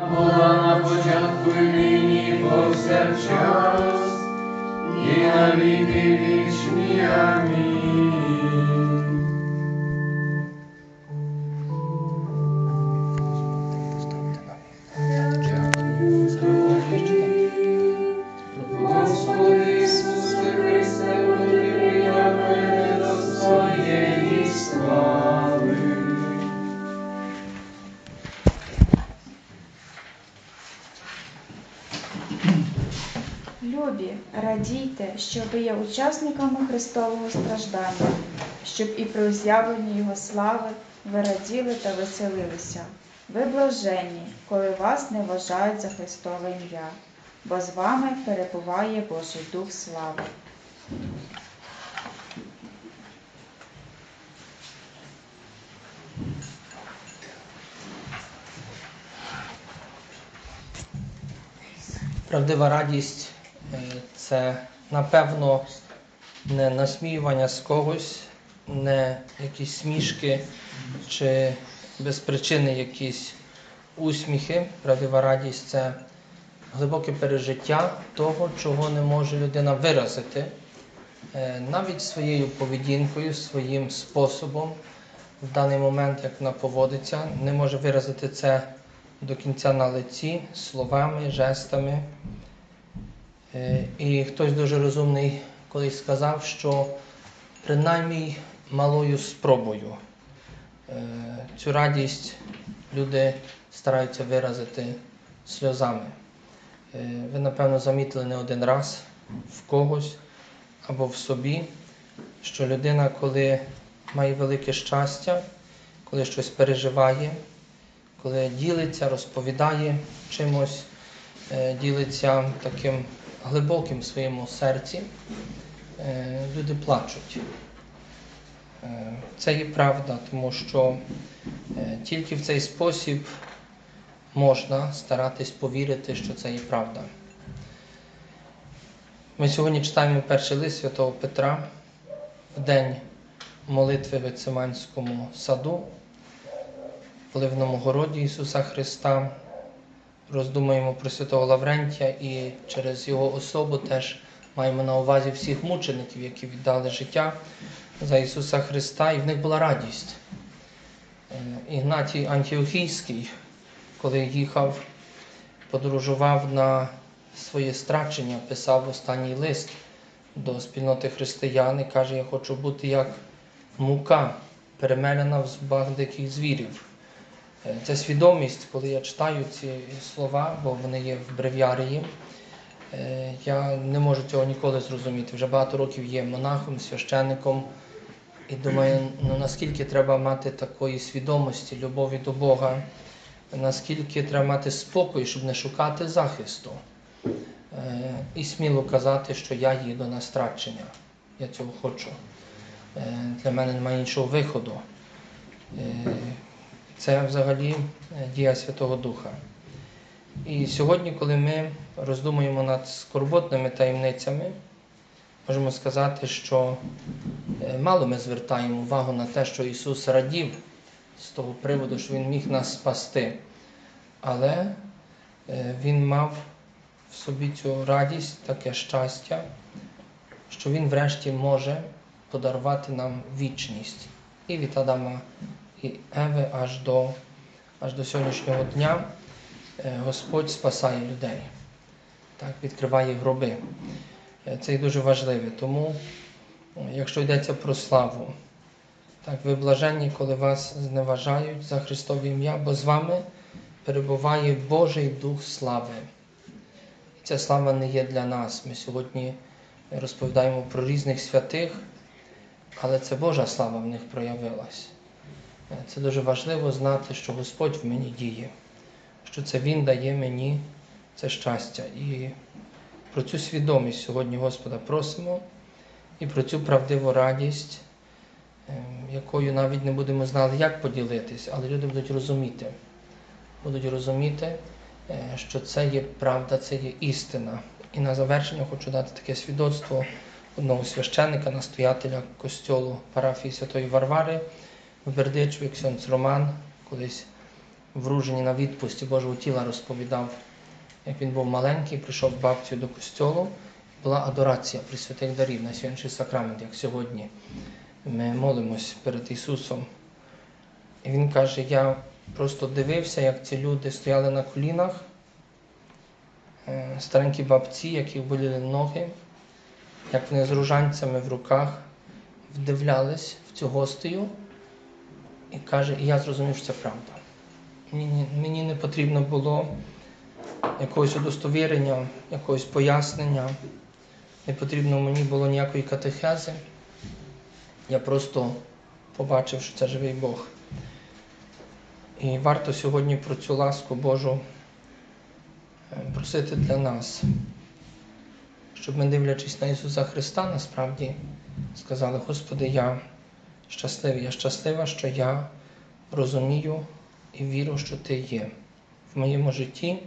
була на початку і нині, і повсякчас, і на віки вічні. Любі, радійте, що ви є учасниками Христового страждання, щоб і при з'явленні Його слави ви раділи та веселилися. Ви блаженні, коли вас не вважають за Христове ім'я, бо з вами перебуває Божий Дух слави. Правдива радість це, напевно, не насміювання з когось, не якісь смішки чи без причини якісь усміхи. Правдива радість це глибоке пережиття того, чого не може людина виразити, е, навіть своєю поведінкою, своїм способом. В даний момент, як вона поводиться, не може виразити це до кінця на лиці, словами, жестами. Е, І хтось дуже розумний колись сказав, що принаймні малою спробою е, цю радість люди стараються виразити сльозами. Е, Ви, напевно, замітили не один раз в когось або в собі, що людина, коли має велике щастя, коли щось переживає, коли ділиться, розповідає чимось, ділиться таким глибоким в своєму серці, е, люди плачуть. Е, Це є правда, тому що е, тільки в цей спосіб можна старатись повірити, що це є правда. Ми сьогодні читаємо перший лист святого Петра в день молитви в Гециманському саду в Ливному городі Ісуса Христа. Роздумуємо про святого Лаврентія і через його особу теж маємо на увазі всіх мучеників, які віддали життя за Ісуса Христа, і в них була радість. Е, Ігнатій Антіохійський, коли їхав, подорожував на своє страчення, писав останній лист до спільноти християн і каже, я хочу бути як мука, перемелена в зубах диких звірів. Е, Це свідомість, коли я читаю ці слова, бо вони є в бревіарії. е, Я не можу цього ніколи зрозуміти. Вже багато років є монахом, священником. І думаю, ну наскільки треба мати такої свідомості, любові до Бога, наскільки треба мати спокій, щоб не шукати захисту. Е, І сміло казати, що я їду на страчення. Я цього хочу. Для мене немає іншого виходу. Це взагалі е, дія Святого Духа. І сьогодні, коли ми роздумуємо над скорботними таємницями, можемо сказати, що е, мало ми звертаємо увагу на те, що Ісус радів з того приводу, що Він міг нас спасти. Але е, Він мав в собі цю радість, таке щастя, що Він врешті може подарувати нам вічність. І від Адама і Еви аж до, аж до сьогоднішнього дня е, Господь спасає людей, так, відкриває гроби. Е, Це і дуже важливе. Тому, е, якщо йдеться про славу, так, ви блаженні, коли вас зневажають за Христове ім'я, бо з вами перебуває Божий Дух слави. І ця слава не є для нас. Ми сьогодні розповідаємо про різних святих, але це Божа слава в них проявилась. Е, Це дуже важливо знати, що Господь в мені діє, що це Він дає мені це щастя. І про цю свідомість сьогодні Господа просимо і про цю правдиву радість, е, якою навіть не будемо знати, як поділитись, але люди будуть розуміти. Будуть розуміти, е, що це є правда, це є істина. І на завершення хочу дати таке свідоцтво одного священника, настоятеля костьолу парафії Святої Варвари Бердичеві, Ксьонц Роман, колись в Ружині на відпусті Божого тіла розповідав, як він був маленький, прийшов з бабцею до костьолу, була адорація Пресвятих дарів на святий сакрамент, як сьогодні. Ми молимось перед Ісусом. І він каже: я просто дивився, як ці люди стояли на колінах, е, старенькі бабці, які боліли ноги, як вони з ружанцями в руках вдивлялись в цю гостею. І каже, і я зрозумів, що це правда. Мені, не потрібно було якогось удостовірення, якогось пояснення, не потрібно мені було ніякої катехези. Я просто побачив, що це живий Бог. І варто сьогодні про цю ласку Божу е, просити для нас, щоб ми, дивлячись на Ісуса Христа, насправді сказали, Господи, я щасливий, я щаслива, що я розумію і вірю, що Ти є в моєму житті,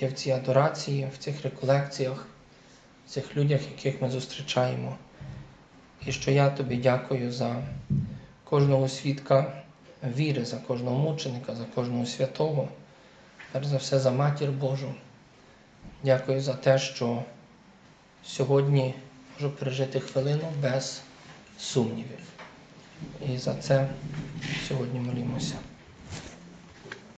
є в цій адорації, в цих реколекціях, в цих людях, яких ми зустрічаємо. І що я тобі дякую за кожного свідка віри, за кожного мученика, за кожного святого, перш за все за матір Божу. Дякую за те, що сьогодні можу пережити хвилину без сумнівів. І за це сьогодні молімося.